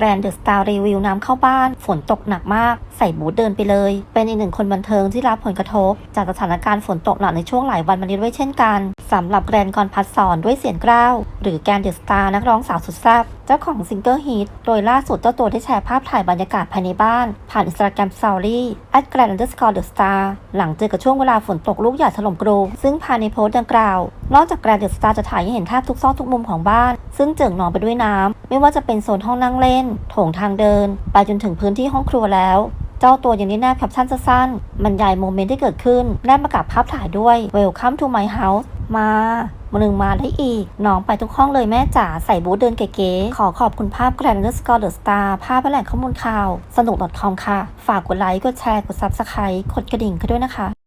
แกรนเดอะสตาร์รีวิวน้ำเข้าบ้าน ฝนตกหนักมาก ใส่บูทเดินไปเลย เป็นอีกหนึ่งคนบันเทิงที่รับผลกระทบ จากสถานการณ์ฝนตกหนักในช่วงหลายวันมานี้ด้วยเช่นกันสำหรับแกรนกรพัฒสอนด้วยเสียงกล้าว หรือแกรนเดอะสตาร์นักร้องสาวสุดแซ่บเจ้าของซิงเกิลฮิตโดยล่าสุดเจ้าตัวได้แชร์ภาพถ่ายบรรยากาศภายในบ้าน ผ่านอินสตาแกรมสตอรี่ at grand underscore the star หลังเจอกับช่วงเวลาฝนตกลูกใหญ่ถล่มกรุงซึ่งภายในโพสต์ดังกล่าว นอกจากแกรนเดอะสตาร์จะถ่ายให้เห็นแทบทุกซอกทุกมุมของบ้าน ซึ่งเจิ่งนองไปด้วยน้ำไม่ว่าจะเป็นโซนห้องนั่งเล่น โถงทางเดิน ไปจนถึงพื้นที่ห้องครัวแล้ว เจ้าตัวยังได้แนบแคปชั่นสั้นๆบรรยายโมเมนต์ที่เกิดขึ้น แนบมากับภาพถ่ายด้วย Welcome to my house มามาหนึ่งมาได้อีก น้องไปทุกห้องเลยแม่จ๋าใส่บูธเดินเก๋ๆ ขอขอบคุณภาพ Grand Underscore The Star ภาพแหล่งข้อมูลข่าว สนุก .com ค่ะ ฝากกดไลค์ กดแชร์ กด Subscribe กดกระดิ่งกันด้วยนะคะ